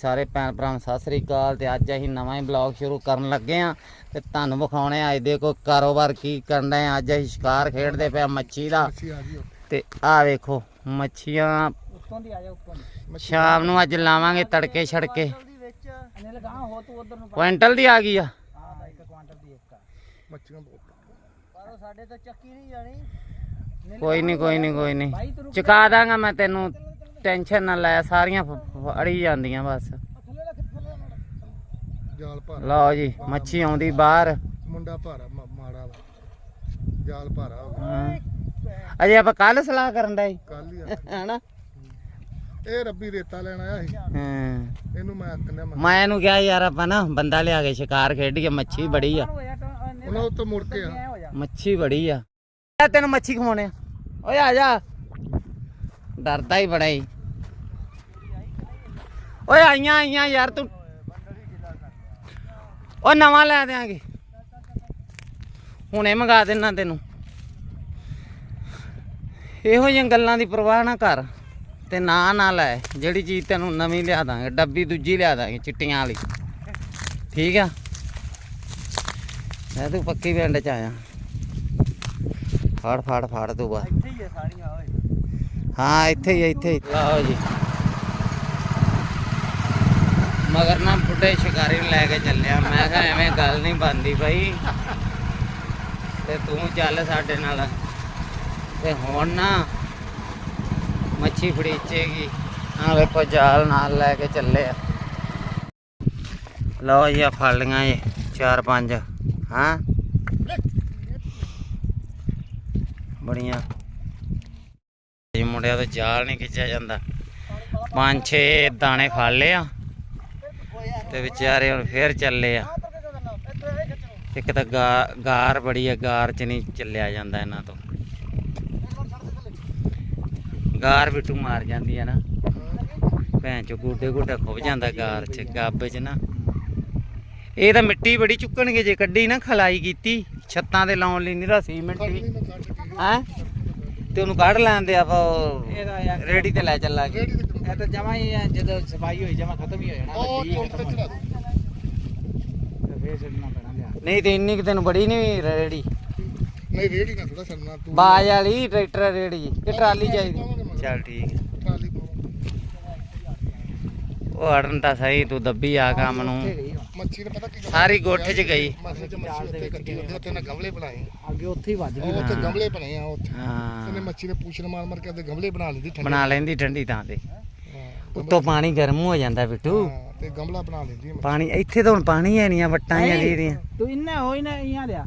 ਸਾਰੇ ਭੈਣ ਭਰਾਵਾਂ ਨੂੰ ਸਤਿ ਸ੍ਰੀ ਅਕਾਲ ਤੇ ਅੱਜ ਅਸੀਂ ਨਵਾਂ ਹੀ ਬਲੌਗ ਸ਼ੁਰੂ ਕਰਨ ਲੱਗੇ ਆ ਤੇ ਤੁਹਾਨੂੰ ਵਿਖਾਉਣੇ ਆ ਅੱਜ ਦੇ ਕੋਈ ਕਾਰੋਬਾਰ ਕੀ ਕਰਨਾ ਹੈ। ਅੱਜ ਅਸੀਂ ਸ਼ਿਕਾਰ ਖੇਡਦੇ ਪਏ ਆ ਮੱਛੀ ਦਾ। ਆ ਤੇ ਆਹ ਵੇਖੋ ਮੱਛੀਆਂ ਉੱਤੋਂ ਦੀ ਆ ਜਾ ਉੱਤੋਂ ਦੀ ਸ਼ਾਮ ਨੂੰ ਅੱਜ ਲਾਵਾਂਗੇ ਤੜਕੇ ਛੜਕੇ। ਕੁਇੰਟਲ ਦੀ ਆ ਗਈ ਆ। ਆ ਦਾ ਇੱਕ ਕੁਆਂਟਲ ਦੀ ਇੱਕ ਆ। ਮੱਛੀਆਂ ਬਹੁਤ ਪਰ ਉਹ ਸਾਡੇ ਤੋਂ ਚੱਕੀ ਨਹੀਂ ਜਾਣੀ। ਕੋਈ ਨਹੀਂ ਕੋਈ ਨਹੀਂ ਕੋਈ ਨਹੀਂ। ਚੁਕਾ ਦਾਂਗਾ ਮੈਂ ਤੈਨੂੰ ਟੈਨਸ਼ਨ ਨਾ ਲੈ ਸਾਰੀਆਂ ਫੜੀ ਜਾਂਦੀਆਂ ਬਸ। ਜਾਲ ਭਾਰਾ। ਲਓ ਜੀ ਮੱਛੀ ਆਉਂਦੀ ਬਾਹਰ। ਮੁੰਡਾ ਭਾਰਾ ਮ- ਮਾੜਾ ਵਾ। ਜਾਲ ਭਾਰਾ ਹੋ ਗਿਆ ਹਾਂ। ਅਜੇ ਆਪਾਂ ਕੱਲ ਸਲਾਹ ਕਰਨ ਦਾ ਕੱਲ ਹੀ ਆ। ਹਨਾ? ਇਹ ਰੱਬੀ ਰੇਤਾ ਲੈਣ ਆਇਆ ਸੀ। ਹਾਂ। ਇਹਨੂੰ ਮੈਂ ਆਖਣਿਆ ਮੈਂ ਮੈਂ ਇਹਨੂੰ ਕਿਹਾ ਯਾਰ ਆਪਾਂ ਨਾ ਬੰਦਾ ਲਿਆ ਕੇ ਸ਼ਿਕਾਰ ਖੇਡੀਏ ਮੱਛੀ ਬੜੀ ਆ। ਉਹਨਾਂ ਉੱਤੇ ਮੁੜ ਕੇ ਆ। ਮੱਛੀ ਬੜੀ ਆ। ਆ ਤੈਨੂੰ ਮੱਛੀ ਖਵਾਉਣੇ ਆ। ਓਏ ਆ ਜਾ। ਡਰਦਾ ਹੀ ਬੜਾ ਹੀ ਓਏ ਆਈਆਂ ਆਈਆਂ ਯਾਰ ਤੂੰ। ਉਹ ਨਵਾਂ ਲੈ ਦੇਾਂਗੇ ਹੁਣੇ ਮੰਗਾ ਦੇਣਾ ਤੈਨੂੰ। ਇਹੋ ਜਿਹੀਆਂ ਗੱਲਾਂ ਦੀ ਪਰਵਾਹ ਨਾ ਕਰ ਤੇ ਨਾ ਨਾ ਲੈ ਜਿਹੜੀ ਚੀਜ਼ ਤੈਨੂੰ ਨਵੀਂ ਲਿਆ ਦਾਂਗੇ ਡੱਬੀ ਦੂਜੀ ਲਿਆ ਦਾਂਗੇ ਚਿੱਟੀਆਂ ਵਾਲੀ। ਠੀਕ ਆ? ਮੈਂ ਤੂੰ ਪੱਕੀ ਪਿੰਡ ਚ ਆਇਆ। ਫੜ ਫੜ ਫੜ ਤੂੰ ਬਸ। ਇੱਥੇ ਹੀ ਆ ਸਾਰੀਆਂ। ਓਏ ਹਾਂ ਇੱਥੇ ਹੀ ਆ, ਇੱਥੇ ਹੀ। ਲਓ ਜੀ। ਮਗਰ ਨਾ ਬੁੱਢੇ ਸ਼ਿਕਾਰੀ ਨੂੰ ਲੈ ਕੇ ਚੱਲਿਆ। ਮੈਂ ਕਿਹਾ ਐਵੇਂ ਗੱਲ ਨਹੀਂ ਬਣਦੀ ਭਾਈ ਤੇ ਤੂੰ ਚੱਲ ਸਾਡੇ ਨਾਲ। ਤੇ ਹੁਣ ਨਾ ਮੱਛੀ ਫੜੀਚੇਗੀ। ਆ ਵੇਖੋ ਜਾਲ ਨਾਲ ਲੈ ਕੇ ਚੱਲੇ ਆ। ਲਓ ਜੀ ਆ ਫੜ ਲਈਆਂ ਇਹ ਚਾਰ ਪੰਜ। ਹਾਂ? ਬੜੀਆਂ ਇਹ ਮੁੰਡਿਆਂ ਤੋਂ ਜਾਲ ਨਹੀਂ ਖਿੱਚਿਆ ਜਾਂਦਾ। ਪੰਜ ਛੇ ਦਾਣੇ ਫੜ ਲਏ ਆ ਤੇ ਵਿਚਾਰੇ ਹੁਣ ਫੇਰ ਚੱਲੇ ਆ। ਇੱਕ ਤਾਂ ਗਾਰ ਬੜੀ ਆ, ਗਾਰ ਚ ਨਹੀਂ ਚੱਲਿਆ ਜਾਂਦਾ ਇਹਨਾਂ ਤੋਂ। ਗਾਰ ਬਿੱਟੂ ਮਾਰ ਜਾਂਦੀ ਆ ਨਾ। ਭੈਣ ਚੋ ਗੋਡੇ ਗੋਡਾ ਖੁੱਭ ਜਾਂਦਾ ਗਾਰ ਚ, ਗੱਬ ਚ ਨਾ। ਇਹ ਤਾਂ ਮਿੱਟੀ ਬੜੀ ਚੁੱਕਣਗੇ, ਜੇ ਕੱਢੀ ਨਾ ਖਲਾਈ ਕੀਤੀ, ਛੱਤਾਂ ਤੇ ਲਾਉਣ ਲਈ ਨਿਹਰਾ ਸੀਮੈਂਟ ਵੀ ਹੈ? ਤੇ ਉਹਨੂੰ ਕੱਢ ਲੈਂਦੇ ਆਪਾਂ ਉਹ ਇਹਦਾ ਯਾਰ ਰੇੜੀ ਤੇ ਲੈ ਚੱਲਾਂਗੇ। ਰੇੜੀ ਦੇ ਕਿਲੋ ਇਹ ਤਾਂ ਜਮਾ ਹੀ ਆ, ਜਦੋਂ ਸਫ਼ਾਈ ਹੋਈ ਜਮਾ ਖਤਮ ਹੀ ਹੋ ਜਾਣਾ। ਉਹ ਠੀਕ ਚੌਂਕ ਤੇ ਖਤਮ ਚੜਾ ਹੋ ਦੇ ਜਾਣਾ। ਤੇ ਫੇਰ ਛੱਡਣਾ ਪੈਣਾ ਲਿਆ। ਨਹੀਂ ਤੇ ਇੰਨੀ ਕਿ ਤੈਨੂੰ ਬੜੀ ਨਹੀਂ ਰੇੜੀ? ਨਹੀਂ ਰੇੜੀ ਨਾ ਥੋੜਾ ਛੱਡਣਾ ਤੂੰ। ਬਾਜ ਵਾਲੀ ਟਰੈਕਟਰ ਰੇੜੀ ਕਿ ਟਰਾਲੀ ਚਾਹੀਦੀ? ਚੱਲ ਠੀਕ ਹੈ ਟਰਾਲੀ ਪਾਵਾਂਗੇ। ਉਹ ਅੜਨ ਤਾਂ ਸਹੀ ਤੂੰ ਦੱਬੀ ਆ ਕੰਮ ਨੂੰ। ਮੱਛੀ ਨੇ ਪਤਾ ਕੀ ਕਰਨਾ? ਸਾਰੀ ਗੁੱਠ 'ਚ ਗਈ। ਮੱਛੀ ਚ ਮੱਛੀ ਉੱਤੇ ਕੱਟੀ ਹੁੰਦੀ ਉੱਥੇ ਨਾ ਗਮਲੇ ਬਣਾਏ। ਅੱਗੇ ਉੱਥੇ ਹੀ ਵੱਜ ਗਈ ਉਹ ਉੱਥੇ ਹਾਂ। ਗਮਲੇ ਬਣੇ ਆ ਉੱਥੇ। ਹਾਂ। ਉਹਨੇ ਮੱਛੀ ਨੇ ਪੂਛਣ ਮਾਰ ਮਾਰ ਕੇ ਉਹਦੇ ਗਮਲੇ ਬਣਾ ਲੈਂਦੀ ਠੰਡੇ। ਬਣਾ ਲੈਂਦੀ ਠੰਡੀ ਥਾਂ ਤੇ। ਹਾਂ, ਉੱਤੋਂ ਪਾਣੀ ਗਰਮ ਹੋ ਜਾਂਦਾ ਬਿੱਟੂ। ਹਾਂ, ਤੇ ਗਮਲਾ ਬਣਾ ਲੈਂਦੀ ਹੈ। ਪਾਣੀ ਇੱਥੇ ਤਾਂ ਹੁਣ ਪਾਣੀ ਹੈ ਨਹੀਂ ਆ ਵੱਟਾਂ ਹੀ ਆ ਜਿਹੜੀਆਂ। ਤੂੰ ਇੰਨਾ ਹੋਈ ਨਾ ਇਹਾਂ ਲਿਆ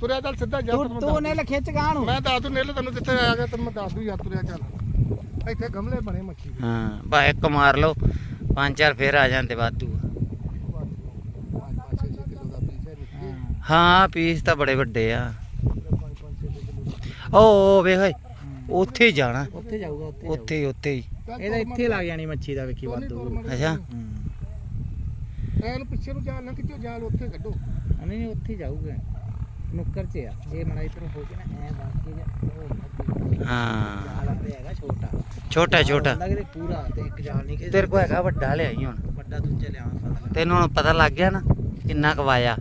ਤੁਰਿਆ ਚੱਲ ਸਿੱਧਾ ਜਾ ਤੂੰ ਤੂੰ ਨੇ ਖਿੱਚ ਗਾਂ ਨੂੰ। ਮੈਂ ਦੱਸ ਦੂੰ ਨੇਲੇ ਤੈਨੂੰ ਜਿੱਥੇ ਆ ਗਿਆ ਤੈਨੂੰ ਮੈਂ ਦੱਸ ਦੂੰ ਯਾਰ ਤੁਰਿਆ ਚੱਲ। ਇੱਥੇ ਗਮਲੇ ਬਣੇ ਮੱਛੀ ਦੇ। ਹਾਂ ਬਾ ਇੱਕ ਮਾਰ ਲਓ ਪੰਜ ਚਾਰ ਫੇਰ ਆ ਜਾਂਦੇ ਵਾਧੂ ਪੰਜ ਪੰਜ ਛੇ ਛੇ ਕਿਲੋ ਦਾ ਪੀਸ ਹੈ ਨਿੱਕੇ ਹਾਂ ਪੀਸ ਤਾਂ ਬੜੇ ਵੱਡੇ ਆ। ਓ ਵੇਖ ਓਏ ਉੱਥੇ ਹੀ ਜਾਣਾ। ਉੱਥੇ ਜਾਊਗਾ ਉੱਥੇ ਉੱਥੇ ਹੀ ਉੱਥੇ ਹੀ। ਜਾਊਗਾ। ਇਹਦਾ ਇੱਥੇ ਲੱਗ ਜਾਣੀ ਮੱਛੀ ਦਾ ਵੇਖੀ ਵਾਧੂ ਅੱਛਾ। ਐਨ ਪਿੱਛੇ ਨੂੰ ਜਾਲ ਨਾ ਖਿੱਚੋ ਜਾਲ ਉੱਥੇ ਕੱਢੋ। ਨਹੀਂ ਨਹੀਂ ਉੱਥੇ ਹੀ ਜਾਊਗਾ। ਨੁੱਕਰ 'ਚ ਆ। ਇਹ ਮੜਾ ਇਧਰ ਹੋ ਕੇ ਨਾ ਐ ਬਣ ਕੇ ਜਾ ਉਹ ਮੱਛੀ ਹਾਂ। ਜਾਲ ਆਪੇ ਹੈਗਾ ਛੋਟਾ। ਛੋਟਾ ਛੋਟਾ। ਲੱਗਦੇ ਪੂਰਾ ਤੇ ਇੱਕ ਜਾਲ ਨਹੀਂ ਕਿ ਤੇਰੇ ਕੋ ਹੈਗਾ ਵੱਡਾ ਲਿਆਈ ਹੁਣ। ਵੱਡਾ ਦੂਜਾ ਲਿਆਵਾਂ ਤੈਨੂੰ ਹੁਣ ਪਤਾ ਲੱਗ ਗਿਆ ਨਾ ਕਿੰਨਾ ਕਵਾਇਆ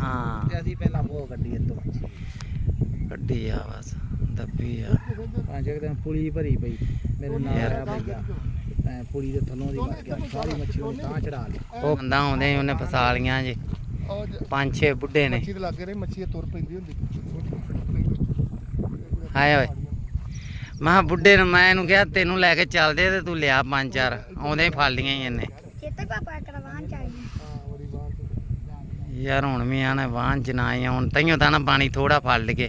ਹਾਂ। ਤੇ ਅਸੀਂ ਪਹਿਲਾਂ ਬਹੁਤ ਗੱਡੀ ਇੱਥੋਂ ਮੱਛੀ ਕੱਢੀ ਆ ਬਸ ਦੱਬੀ ਆ। ਪੰਜ ਇੱਕ ਦਿਨ ਪੁਲੀ ਭਰੀ ਪਈ। ਮੇਰੇ ਨਾਲ ਯਾਰ। ਆਇਆ ਭਈਆ। ਐ ਪੁਲੀ ਦੇ ਥੱਲੋਂ ਦੀ ਵੱਜ ਗਿਆ। ਸਾਰੀ ਮੱਛੀ ਉਹਨੇ ਤਾਂ ਚੜਾ ਲਈ। ਉਹ ਬੰਦਾ ਆਉਂਦੇ ਸੀ, ਉਹਨੇ ਫਸਾ ਲੀਆਂ ਜੀ। ਉਹ ਜ- ਪੰਜ ਛੇ ਬੁੱਢੇ ਨੇ। ਮੱਛੀ ਦੇ ਲੱਗੇ ਰਹੇ ਮੱਛੀ ਤੁਰ ਪੈਂਦੀ ਹੁੰਦੀ। ਹਾਏ ਓਏ। ਮੈਂ ਕਿਹਾ ਬੁੱਢੇ ਨੂੰ ਮੈਂ ਇਹਨੂੰ ਕਿਹਾ ਤੈਨੂੰ ਲੈ ਕੇ ਚੱਲਦੇ ਤੇ ਤੂੰ ਲਿਆ ਪੰਜ ਚਾਰ। ਆਉਂਦੇ ਹੀ ਫੜ ਲੀਆਂ ਹੀ ਇਹਨੇ ਚੇਤਕ ਪਾਪਾ ਕਰਵਾਉਣ ਚਾਹੀਦੀ ਹਾਂ ਬੜੀ ਬਾਤ ਯਾਰ ਹੁਣ ਵੀ ਆਣਾ ਨਾ ਆਈ ਹੁਣ ਤਈਓ ਤਾਂ ਨਾ ਪਾਣੀ ਥੋੜਾ ਫੜ ਲਗੇ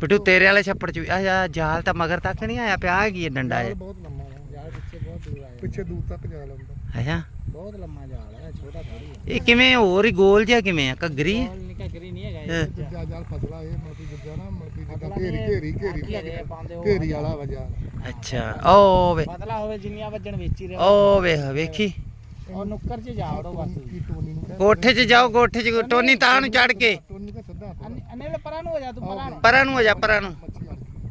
ਬਿੱਟੂ ਤੇਰੇ ਵਾਲੇ ਛੱਪੜ ਚ ਵੀ- ਆ ਜਾਲ ਤਾਂ ਮਗਰ ਤੱਕ ਨਹੀਂ ਆਇਆ ਪਿਆ ਕੀ ਇਹ ਡੰਡਾ ਜਾਲ ਜਿਹਾ? ਬਹੁਤ ਲੰਮਾ ਵਾ ਜਾਲ ਪਿੱਛੇ ਬਹੁਤ ਦੂਰ ਆਇਆ। ਪਿੱਛੇ ਦੂਰ ਤੱਕ ਜਾਲ ਆਉਂਦਾ ਅੱਛਾ। ਬਹੁਤ ਲੰਮਾ ਜਾਲ ਹੈ ਛੋਟਾ ਥੋੜੀ ਹੈ। ਇਹ ਕਿਵੇਂ ਹੋਰ ਹੀ ਗੋਲ ਜਿਹਾ ਕਿਵੇਂ ਆ ਘੱਗਰੀ? ਨਹੀਂ ਹੈਗਾ। ਇਹ ਜਾਲ ਫਸਲਾ ਇਹ ਨਾ ਜਿੱਦਾਂ ਘੇਰੀ ਘੇਰੀ ਘੇਰੀ ਹੈਗੇ ਘੇਰੀ ਵਾਲਾ ਵਾ ਅੱਛਾ ਓ ਵੇ ਪਤਲਾ ਹੋਵੇ ਜਿੰਨੀਆਂ ਵੱਜਣ ਵਿੱਚ ਹੀ ਰਹੇ। ਓ ਵੇ ਵੇਖੀ। ਕੋਠੇ 'ਚ ਜਾਓ ਕੋਠੇ 'ਚ ਟੋਨੀ ਤਾਂ ਨੂੰ ਚੜ ਕੇ। ਪਰਾਂ ਨੂੰ ਹੋ ਜਾ ਤੂੰ ਪਰਾਂ ਨੂੰ। ਪਰਾਂ ਨੂੰ ਹੋ ਜਾ ਪਰਾਂ ਨੂੰ। ਮੱਛੀ ਆ ਗਈ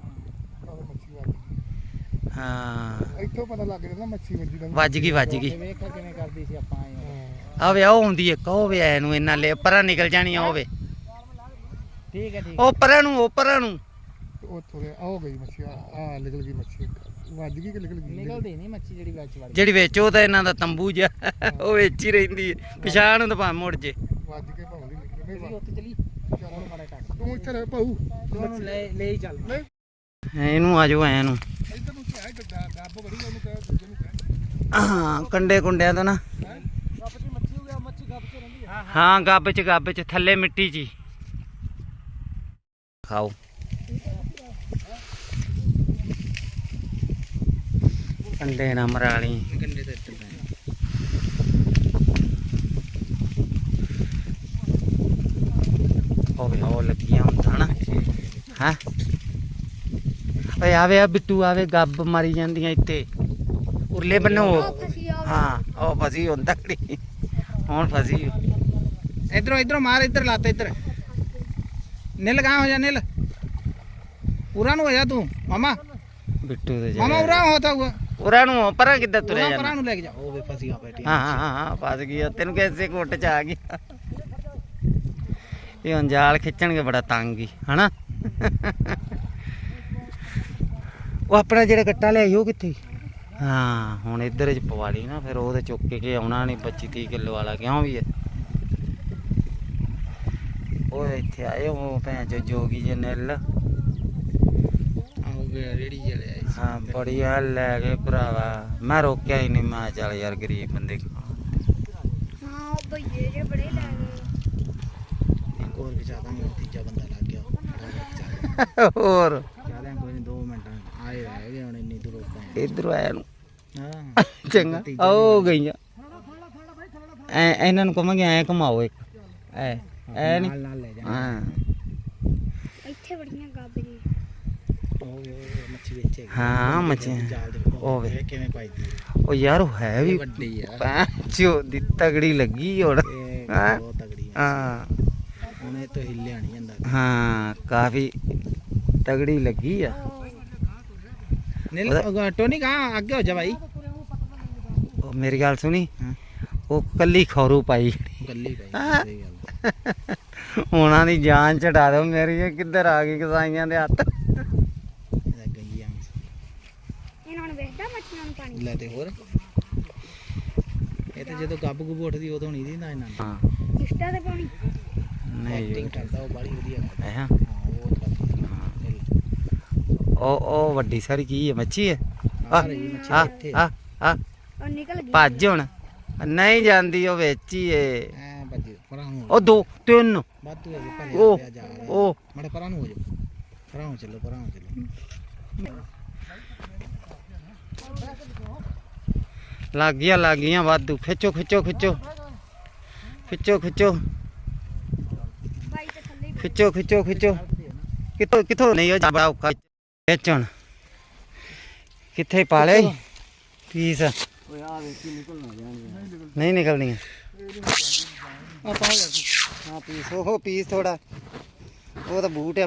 ਆਹ ਮੱਛੀ ਆ ਗਈ ਹਾਂ। ਇੱਥੋਂ ਪਤਾ ਲੱਗ ਜਾਂਦਾ ਮੱਛੀ ਵੱਜੀ ਦਾ ਵੱਜ ਗਈ ਵੱਜ ਗਈ। ਵੇਖ ਕਿਵੇਂ ਕਰਦੀ ਸੀ ਆਪਾਂ ਆਏ ਉਦੋਂ। ਆ ਵੇ ਉਹ ਹੁੰਦੀ ਇੱਕ ਉਹ ਵੇ ਐ ਨੂੰ ਇੰਨਾ ਲੈ ਪਰਾਂ ਨਿਕਲ ਜਾਣੀ ਆ ਉਹ ਵੇ। ਠੀਕ ਹੈ ਠੀਕ ਉਹ ਪਰਾਂ ਨੂੰ ਉਹ ਪਰਾਂ ਨੂੰ। ਉਹ ਥੋੜੇ ਆ ਹੋ ਗਈ ਮੱਛੀ ਆ ਆ ਨਿਕਲ ਗਈ ਮੱਛੀ ਇੱਕ। ਵੱਜ ਗਈ ਕਿ ਨਿਕਲ ਗਈ ਨਿਕਲਦੀ ਨਹੀਂ ਮੱਛੀ ਜਿਹੜੀ ਵਿੱਚ ਵੜ ਗਈ। ਜਿਹੜੀ ਵਿੱਚ ਉਹ ਤਾਂ ਇਹਨਾਂ ਦਾ ਤੰਬੂ ਜਿਹਾ ਉਹ ਵਿੱਚ ਹੀ ਰਹਿੰਦੀ ਹੈ। ਪਿਛਾਣ ਨੂੰ ਤਾਂ ਭਾਵੇਂ ਮੁੜ ਜੇ। ਵੱਜ ਕੇ ਭਾਉਂਦੀ ਨਿਕਲ ਚਲੀ ਨਹੀਂ ਉੱਥੇ ਚਲੀ। ਚੱਲ। ਮਾੜਾ ਟੱਕ। ਤੂੰ ਇੱਥੇ ਰਹਿ ਭਾਊ। ਉਹਨੂੰ ਲੈ ਲੈ ਹੀ ਚੱਲ। ਨਹੀਂ ਇਹਨੂੰ ਆ ਜਾਓ ਐ ਨੂੰ ਇੱਧਰ ਨੂੰ ਕਿਹਾ ਗੱਡਾ ਗੱਬ ਬੜੀ ਉਹਨੂੰ ਕਹਿ ਦੂਜੇ ਨੂੰ ਕਹਿ। ਹਾਂ ਕੰਡੇ ਕੁੰਡਿਆਂ ਤੋਂ ਨਾ। ਗੱਬ ਦੀ ਮੱਛੀ ਹੋ ਗਿਆ ਮੱਛੀ ਗੱਬ ਚ ਰਹਿੰਦੀ ਆ। ਹਾਂ ਗੱਬ ਚ ਗੱਬ ਚ ਥੱਲੇ ਮਿੱਟੀ 'ਚ ਹੀ। ਖਾਓ। ਕੰਡੇ ਨਾ ਮਰਾਲੀ ਕੰਡੇ ਤੇ ਉਹ ਲੱਗੀਆਂ ਹੁੰਦਾ ਨਾ। ਹਾਂ? ਓਏ ਆਵੇ ਆ ਬਿੱਟੂ ਆਵੇ ਗੱਬ ਮਾਰੀ ਜਾਂਦੀਆਂ ਇੱਥੇ। ਉਰਲੇ ਬੰਨੋ। ਹਾਂ ਉਹ ਫਸੀ ਹੁੰਦਾ ਖੜੀ ਹੁਣ ਫਸੀ। ਇਧਰੋਂ ਇਧਰੋਂ ਮਾਰ ਇੱਧਰ ਲੱਤ ਇੱਧਰ। ਨਿਲ ਗਾਂ ਹੋ ਜਾ ਨਿਲ। ਪੂਰਾ ਨੂੰ ਹੋ ਜਾ ਤੂੰ। ਮਾਮਾ। ਬਿੱਟੂ ਦੇ ਮਾਮਾ ਉਰਾ ਹੋਤਾ ਹੁਆ ਉਰਾਂ ਨੂੰ ਪਰਾਂ ਕਿੱਦਾਂ ਤੁਰਿਆ ਜਾਂਦਾ? ਪਰਾਂ ਨੂੰ ਲੈ ਕੇ ਜਾ। ਉਹ ਵੇ ਫਸੀ ਆ ਬੈਠੀ ਹਾਂ ਹਾਂ ਹਾਂ, ਫਸ ਗਿਆ ਤੈਨੂੰ ਕਿਸੇ ਕੋਟ ਚ ਆ ਗਿਆ ਇਹ ਹੁਣ ਜਾਲ ਖਿੱਚਣਗੇ ਬੜਾ ਤੰਗ ਹੀ ਹਨਾ? ਉਹ ਆਪਣਾ ਜਿਹੜਾ ਕੱਟਾ ਲਿਆਈ ਉਹ ਕਿੱਥੇ? ਹਾਂ ਹੁਣ ਇੱਧਰ ਚ ਪਵਾ ਲਈ ਨਾ ਫਿਰ ਉਹਦੇ ਚੁੱਕ ਕੇ ਆਉਣਾ ਨਹੀਂ 25 30 ਕਿਲੋ ਵਾਲਾ ਕਿਉਂ ਵੀ ਹੈ ਉਹ ਇੱਥੇ ਆਏ ਉਹ ਭੈਣ ਚੋ ਜੋਗੀ ਜੇ ਨਿੱਲ। ਰੇੜੀ ਲੈ ਗਏ ਭਰਾਵਾ। ਮੈਂ ਰੋਕਿਆ ਹੀ ਨਹੀਂ ਮੈਂ ਕਿਹਾ ਚੱਲ ਯਾਰ ਗਰੀਬ ਬੰਦੇ ਹਾਂ ਉਹ ਭਈਏ ਜੇ ਬੜੇ ਲੈ ਗਏ। ਇੱਕ ਹੋਰ ਵਿਚਾਰਾ ਮੇਰਾ ਤੀਜਾ ਬੰਦਾ ਲੱਗ ਗਿਆ। ਫਟਾਫਟ ਚੱਲ ਹੋਰ ਚਾਹਦੇ ਕੋਈ ਨਹੀਂ 2 ਮਿੰਟਾਂ ਆਏ ਰਹਿ ਗਏ ਹੁਣ ਇੰਨੀ ਦੂਰ ਪਏ ਇਧਰ ਆਇਆ ਨੂੰ। ਹਾਂ। ਚੰਗਾ ਉਹ ਗਈਆਂ। ਐ ਇਹਨਾਂ ਨੂੰ ਕਹਾਂਗੇ ਐ ਘਮਾਓ ਇੱਕ। ਐ ਐ ਨਹੀਂ ਨਾਲ ਨਾਲ ਲੈ ਜਾ ਹਾਂ। ਇੱਥੇ ਬੜੀਆਂ ਗੱਬ ਜੀ ਉਹ ਵੇ ਉਹ ਮੱਛੀ ਵੇਚੇ ਹਾਂ ਮੱਛੀ। ਦੇ ਉਹ ਵੇ। ਕਿਵੇਂ ਪਾਈਦੀ ਹੈ। ਉਹ ਯਾਰ ਉਹ ਹੈ ਵੀ ਵੱਡੀ ਆ। ਪੈਂਚੋ ਦੀ ਤਗੜੀ ਲੱਗੀ ਹੁਣ। ਬਹੁਤ ਤਗੜੀ ਹਾਂ। ਇਹ ਤੋਂ ਹਿੱਲਿਆ ਨਹੀਂ ਜਾਂਦਾ। ਹਾਂ ਕਾਫੀ ਤਗੜੀ ਲੱਗੀ ਆ। ਟੋਨੀ ਕਹਾਂ ਅੱਗੇ ਹੋ ਜਾ ਭਾਈ ਉਹ ਮੇਰੀ ਗੱਲ ਸੁਣੀ। ਉਹ ਕੱਲੀ ਖੌਰੂ ਪਾਈ। ਸਹੀ ਗੱਲ ਉਹਨਾਂ ਦੀ ਜਾਨ ਚੜਾ ਦਿਓ ਮੇਰੀ ਇਹ ਕਿੱਧਰ ਆ ਗਈ ਕਸਾਈਆਂ ਦੇ ਹੱਥ ਇਹਦਾ ਗਈਆਂ ਇਹਨਾਂ ਨੂੰ ਵੇਖਦਾ ਮੱਛੀਆਂ ਨੂੰ ਪਾਣੀ ਲੈ ਤੇ ਹੋਰ। ਇਹ ਤੇ ਜਦੋਂ ਗੱਬ ਗੁੱਬ ਉੱਠਦੀ ਉਦੋਂ ਨਹੀਂ ਇਹਨਾਂ ਨੂੰ। ਹਾਂ। ਕਿਸ਼ਤਾ ਤੇ ਪਾਣੀ ਨਹੀਂ ਐਕਟਿੰਗ ਕਰਦਾ ਉਹ ਬੜੀ ਵਧੀਆ ਕਰਦਾ। ਹੈ। ਹਾਂ ਉਹ ਕਰਦੀ ਉਹ ਉਹ ਵੱਡੀ ਸਾਰੀ ਕੀ ਹੈ? ਮੱਛੀ ਹੈ? ਆ ਰਹੀ ਮੱਛੀ ਆ ਆ ਆ। ਉਹ ਨਿਕਲ ਗਈ। ਭੱਜ ਹੁਣ। ਨਹੀਂ ਜਾਂਦੀ ਉਹ ਵਿੱਚ ਹੀ ਏ। ਉਹ ਦੋ ਤਿੰਨ। ਉਹ ਉਹ ਮੜੇ ਪਰਾਂ ਨੂੰ ਹੋ ਜਾ। ਪਰਾਂ ਨੂੰ ਚੱਲੋ ਪਰਾਂ ਨੂੰ ਚੱਲੋ। ਲੱਗ ਗਿਆ ਲੱਗ ਗਈਆਂ ਵਾਧੂ ਖਿੱਚੋ ਖਿੱਚੋ ਖਿੱਚੋ ਖਿੱਚੋ ਖਿੱਚੋ ਬਾਈ ਤੇ ਥੱਲੇ ਹੀ ਖਿੱਚੋ ਖਿੱਚੋ ਖਿੱਚੋ ਕਿੱਥੋਂ ਕਿੱਥੋਂ ਨਹੀਂ ਉਹ ਬੜਾ ਔਖਾ ਖਿੱਚਣ ਕਿੱਥੇ ਪਾਲੇ ਪੀਸ ਓਏ ਆ ਵੇਖੀ ਨਿਕਲ ਨਾ ਜਾਣਗੇ ਨਹੀਂ ਨਿਕਲਦੀਆਂ ਆ ਪਾ ਗਿਆ ਹਾਂ ਪੀਸ ਉਹ ਪੀਸ ਥੋੜਾ ਉਹ ਤਾਂ ਬੂਟ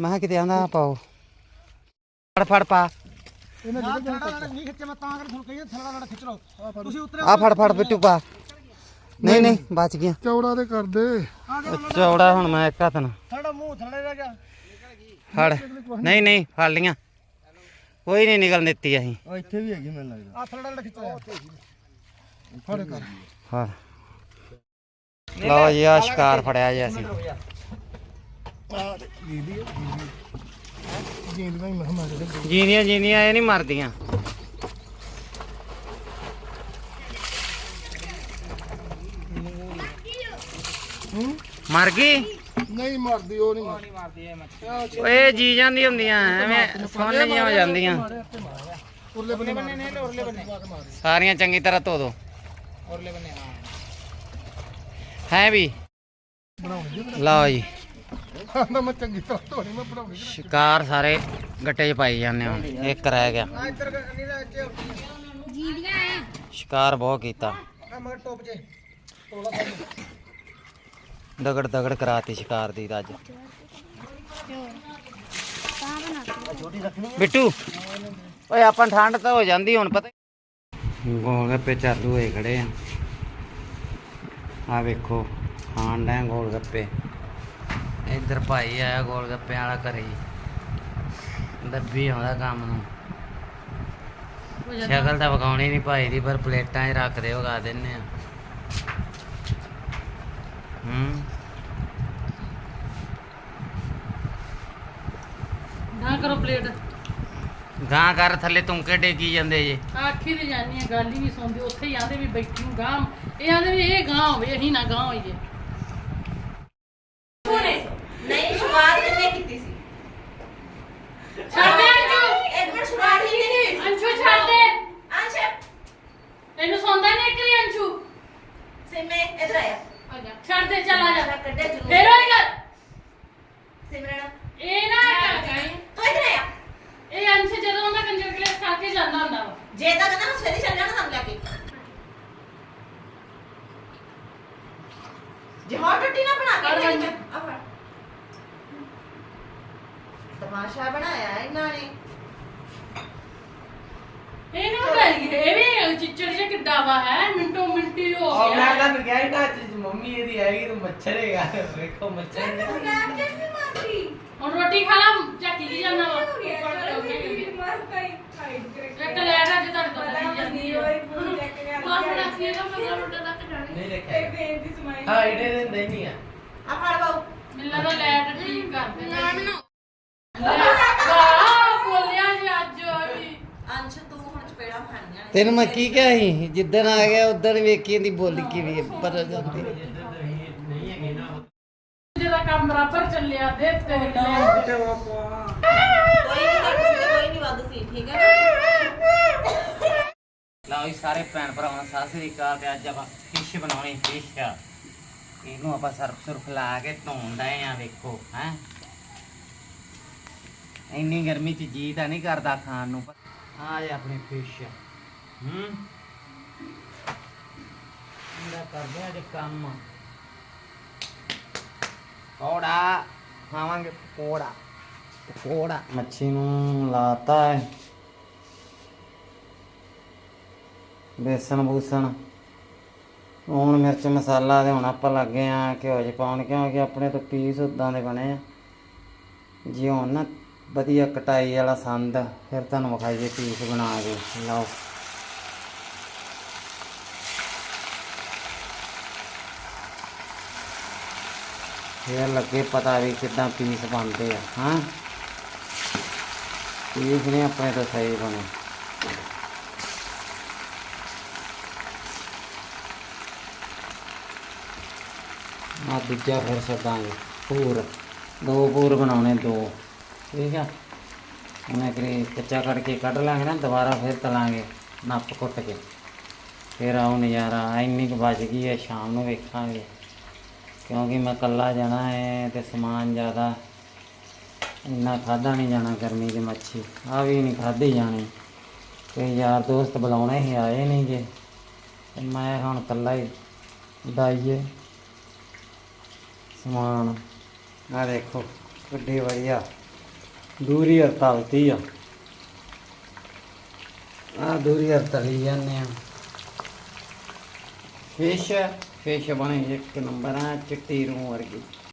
ਮੈਂ ਕਿਹਾ ਕਿਤੇ ਆਂਦਾ ਪਾਓ। ਫੜ ਫੜ ਪਾ। ਇਹਨਾਂ ਜਿਹੜੇ ਨਹੀਂ ਖਿੱਚੇ ਮੈਂ ਤਾਂ ਕਰ ਤੁਹਾਨੂੰ ਕਹੀਏ ਥੱਲੇ ਵਾਲਾ ਖਿੱਚ ਲਓ। ਤੁਸੀਂ ਉਤਰੇ ਆ ਫੜ ਫੜ ਬਿੱਟੂ ਪਾ। ਨਹੀਂ ਨਹੀਂ ਬਚ ਗਿਆ ਚੌੜਾ ਤੇ ਕਰ ਦੇ। ਉਹ ਚੌੜਾ ਹੁਣ ਮੈਂ ਇੱਕ ਹੱਥ ਨਾਲ। ਸਾਡਾ ਮੂੰਹ ਥੱਲੇ ਰਹਿ ਗਿਆ। ਫੜ। ਨਹੀਂ ਨਹੀਂ ਫੜ ਲੀਆਂ ਕੋਈ ਨਹੀਂ ਨਿਕਲ ਦਿੱਤੀ ਅਸੀਂ। ਆ ਇੱਥੇ ਵੀ ਹੈਗੀ ਮੈਨੂੰ ਲੱਗਦਾ। ਆ ਥੱਲੇ ਵਾਲਾ ਖਿੱਚੋ ਫੜ ਕਰ। ਫੜ। ਲਓ ਜੀ ਆ ਸ਼ਿਕਾਰ ਫੜਿਆ ਜੀ ਅਸੀਂ। ਆ ਦੀਦੀ ਨਹੀਂ ਦੇ ਜੀਨੀਆਂ ਜੀਨੀਆਂ ਇਹ ਨਹੀਂ ਮਰਦੀਆਂ। ਮਰ ਗਈ? ਨਹੀਂ ਮਰਦੀ ਉਹ ਨਹੀਂ ਮਰਦੀ। ਮਾਰਦੀ ਓਏ ਜੀ ਜਾਂਦੀ ਹੁੰਦੀਆਂ ਐਵੇਂ ਸੁੰਨ ਜੀਆਂ ਹੋ ਜਾਂਦੀਆਂ। ਉਰਲੇ ਬੰਨੇ ਬੰਨੇ ਨੇ ਉਰਲੇ ਬੰਨੇ ਸਾਰੀਆਂ ਚੰਗੀ ਤਰ੍ਹਾਂ ਧੋ ਦੋ। ਉਰਲੇ ਬੰਨੇ ਹਾਂ। ਹੈ ਵੀ? ਬਣਾਉਣੀ ਲਓ ਜੀ। ਹਾਂ ਮੈਂ ਚੰਗੀ ਤਰ੍ਹਾਂ ਧੋਣੀ ਮੈਂ ਬਣਾਉਣੀ ਸ਼ਿਕਾਰ ਸਾਰੇ ਗੱਟੇ 'ਚ ਪਾਈ ਜਾਂਦੇ ਹੁਣ ਇੱਕ ਰਹਿ ਗਿਆ। ਆ ਇੱਧਰ ਨਹੀਂ ਲੈ ਇੱਥੇ ਜੀਂਦੀਆਂ ਐ। ਸ਼ਿਕਾਰ ਬਹੁਤ ਕੀਤਾ। ਆ ਮਗਰ ਟੋਪ 'ਚ। ਦਗੜ ਦਗੜ ਕਰਾਤੀ ਸ਼ਿਕਾਰ ਦੀ ਅੱਜ। ਬਿੱਟੂ ਓਏ ਆਪਾਂ ਠੰਡ ਤਾਂ ਹੋ ਜਾਂਦੀ ਹੁਣ ਪਤਾ ਗੋਲ ਗੱਪੇ ਚਾਲੂ ਹੋਏ ਖੜੇ ਆ। ਆ ਵੇਖੋ ਖਾਣ ਡੈ ਗੋਲ ਗੱਪੇ। ਇੱਧਰ ਭਾਈ ਆਇਆ ਗੋਲ ਗੱਪੇ ਵਾਲਾ ਘਰੇ ਹੀ। ਦੱਬੀ ਆਉਂਦਾ ਕੰਮ ਨੂੰ। ਸ਼ਕਲ ਤਾਂ ਵਿਖਾਉਣੀ ਨਹੀਂ ਭਾਈ ਦੀ ਪਰ ਪਲੇਟਾਂ 'ਚ ਰੱਖ ਦੇ ਵਗਾ ਦਿੰਨੇ ਆ। ਹੂੰ। ਨਾ ਕਰੋ ਪਲੇਟ। ਗਾਂ ਕਰ ਥੱਲੇ ਤੁੰਕੇ ਡੇਗੀ ਜਾਂਦੇ ਜੇ। ਆਖੀ ਤੇ ਜਾਨੀ ਆ ਗੱਲ ਹੀ ਨਹੀਂ ਸੁਣਦੇ ਉੱਥੇ ਹੀ ਆਂਦੇ ਵੀ ਬੈਠੀ ਗਾਂ ਇਹ ਆਂਦੇ ਵੀ ਇਹ ਗਾਂ ਹੋਵੇ ਅਸੀਂ ਨਾ ਗਾਂ ਹੋਈਏ ਨਹੀਂ ਸ਼ੁਰੂਆਤ ਕਿੰਨੇ ਕੀਤੀ ਸੀ ਛੱਡ ਦੇ ਅੰਸ਼ੂ ਇੱਕ ਮਿੰਟ ਸ਼ੁਰੂਆਤ ਹੀ ਨਹੀਂ ਅੰਸ਼ੂ ਛੱਡ ਦੇ ਅੰਸ਼ ਤੈਨੂੰ ਸੌਂਦਾ ਨਹੀਂ ਕਰੀ ਅੰਸ਼ੂ ਸਿਮੇ ਇਧਰ ਆਇਆ। ਆ ਜਾ ਛੱਡ ਦੇ ਚੱਲ ਆ ਜਾ। ਕੱਢੇ ਜਲੂਸ ਫੇਰ ਹੋਈ ਗੱਲ। ਸਿਮਰਨ। ਇਹ ਨਾ ਕਰ। ਗਈ ਤੂੰ ਇਧਰ ਆਇਆ। ਇਹ ਅੰਸ਼ ਜਦੋਂ ਉਹਦਾ ਕੰਜਰ ਕਲੇ ਖਾ ਕੇ ਜਾਂਦਾ ਹੁੰਦਾ ਵਾ। ਜੇ ਤਾਂ ਕਹਿੰਦਾ ਮੈਂ ਸਵੇਰੇ ਚੱਲ ਜਾਣਾ ਤੁਹਾਨੂੰ ਲੈ ਕੇ। ਜੇ ਹੌਟ ਰੋਟੀ ਨਾ ਬਣਾ ਕਰ ਕੇ ਲੈਂਦੇ। ਦੇ ਆ ਫੜ। ਤਮਾਸ਼ਾ ਬਣਾਇਆ ਇਹਨਾਂ ਨੇ। ਕਰੀ ਇਹ ਵੀ ਚਿੱਚੜ ਜਿਹਾ ਕਿੱਡਾ ਵਾ ਹੈ? ਮਿੰਟੋ ਮਿੰਟੀ ਹੋ ਗਿਆ ਕਿਹਾ ਹੀ ਨਾ ਮੰਮੀ ਇਹਦੀ ਆਏਗੀ ਤੂੰ ਮੱਛਰ ਹੈਗਾ ਵੇਖੋ ਮੱਛਰ ਨੇ ਸਨੈਪ ਚੈਟ ਵੀ ਮਾਰਦੀ। ਹੁਣ ਰੋਟੀ ਖਾ ਲਾ ਝਾਕੀ ਕੀ ਜਾਂਦਾ ਵਾ। ਇੱਕ ਲੈ ਰਾ ਜੇ ਤੁਹਾਡੇ ਤੋਂ ਬਣੀ ਜਾਂਦੀ ਹੈ ਮਾਂ ਬਣਾ ਕੇ ਤਾਂ ਮਗਰ ਰੋਟਾ ਤੱਕ ਜਾਣੀ। ਨਹੀਂ ਰੱਖਿਆ ਹਾਂ ਇਹਦੇ ਦਿੰਦਾ ਹੀ ਨਹੀਂ ਆ। ਆ ਫੜ ਬਾਉ ਮਿਲਣਾ ਤਾਂ ਲੈਟ ਠੀਕ ਕਰ ਦੇ ਵਾਹ ਬੋਲਿਆ ਜੀ ਅੱਜ ਵੀ ਅੰਸ਼ ਤੂੰ ਹੁਣ ਚਪੇੜਾ ਖਾਣੀਆਂ ਨੇ ਤੈਨੂੰ ਮੈਂ ਕੀ ਕਿਹਾ ਸੀ? ਜਿੱਦਣ ਆ ਗਿਆ ਉਦੋਂ ਵੇਖੀ ਦੀ ਬੋਲੀ ਕਿਵੇਂ ਬਦਲ ਜਾਂਦੀ ਨਹੀਂ ਹੈਗੇ ਨਾ ਜਿਹਦਾ ਕੰਮ ਬਰਾਬਰ ਚੱਲਿਆ ਦੇ ਤੇ ਲੈ ਕੋਈ ਨਹੀਂ ਘੱਟ ਸੀ ਤੇ ਕੋਈ ਨਹੀਂ ਵੱਧ ਸੀ ਠੀਕ ਹੈ ਲਓ ਜੀ ਸਾਰੇ ਭੈਣ ਭਰਾਵਾਂ ਨੂੰ ਸਤਿ ਸ੍ਰੀ ਅਕਾਲ ਤੇ ਅੱਜ ਆਪਾਂ ਫਿਸ਼ ਬਣਾਉਣੀ ਫਿਸ਼ ਇਹਨੂੰ ਆਪਾਂ ਸਰਫ ਸੁਰਫ ਲਾ ਕੇ ਧੋਣ ਡਏ ਆ ਵੇਖੋ ਹੈ। ਇੰਨੀ ਗਰਮੀ ਚ ਜੀ ਤਾਂ ਨਹੀਂ ਕਰਦਾ ਖਾਣ ਨੂੰ। ਆ ਜੇ ਆਪਣੀ ਫਿਸ਼ ਹੂੰ। ਇਹਦਾ ਕਰਦੇ ਆ ਜੇ ਕੰਮ। ਕੋੜਾ ਖਾਵਾਂਗੇ ਕੋੜਾ ਕੋੜਾ ਮੱਛੀ ਨੂੰ ਲਾਤਾ ਹੈ ਬੇਸਣ ਬੂਸਣ ਲੂਣ ਮਿਰਚ ਮਸਾਲਾ ਤੇ ਹੁਣ ਆਪਾਂ ਲੱਗੇ ਆ ਘਿਓ ਚ ਪਾਉਣ ਕਿਉਂਕਿ ਆਪਣੇ ਤੋਂ ਪੀਸ ਉਦਾਂ ਦੇ ਬਣੇ ਆ। ਜੇ ਹੁਣ ਨਾ ਵਧੀਆ ਕਟਾਈ ਵਾਲਾ ਸੰਦ ਫਿਰ ਤੁਹਾਨੂੰ ਵਿਖਾਈਏ ਪੀਸ ਬਣਾ ਕੇ। ਲਓ। ਫਿਰ ਲੱਗੇ ਪਤਾ ਵੀ ਕਿੱਦਾਂ ਪੀਸ ਬਣਦੇ ਆ, ਹਾਂ? ਪੀਸ ਨੇ ਆਪਣੇ ਤੋਂ ਸਹੀ ਬਣੇ। ਆ ਦੂਜਾ ਫਿਰ ਛੱਡਾਂਗੇ ਪੂਰ ਦੋ ਪੂਰ ਬਣਾਉਣੇ, ਦੋ। ਠੀਕ ਆ? ਉਹਨੇ ਕਰੀ ਕੱਚਾ ਕੱਢ ਕੇ ਕੱਢ ਲਾਂਗੇ ਨਾ, ਦੁਬਾਰਾ ਫਿਰ ਤਲਾਂਗੇ, ਨੱਪ ਕੁੱਟ ਕੇ। ਫਿਰ ਆਉ ਨਜ਼ਾਰਾ ਇੰਨੀ ਕੁ ਬਚ ਗਈ ਹੈ, ਸ਼ਾਮ ਨੂੰ ਵੇਖਾਂਗੇ। ਕਿਉਂਕਿ ਮੈਂ ਕੱਲਾ ਜਾਣਾ ਹੈ ਤੇ ਸਮਾਨ ਜ਼ਿਆਦਾ ਇੰਨਾ ਖਾਦਾ ਨਹੀਂ ਜਾਣਾ ਗਰਮੀ ਦੀ ਮੱਛੀ। ਆ ਵੀ ਨਹੀਂ ਖਾਧੀ ਜਾਣੀ। ਤੇ ਯਾਰ ਦੋਸਤ ਬੁਲਾਉਣੇ ਹੀ ਆਏ ਨਹੀਂ ਜੇ ਤੇ ਮੈਂ ਹੁਣ ਕੱਲਾ ਹੀ ਡਾਈਏ ਸਮਾਨ। ਆ ਦੇਖੋ, ਕਿੱਡੀ ਵਧੀਆ। ਦੂਰੀ ਹਰਤਾਲਤੀ ਆ। ਆ ਦੂਰੀ ਹਰਤਲੀ ਜਾਂਦੇ ਆ। ਫਿਸ਼ ਫਿਸ਼ ਬਣੇ ਇੱਕ ਨੰਬਰ ਆ ਚਿੱਟੀ ਰੂਹ ਵਰਗੀ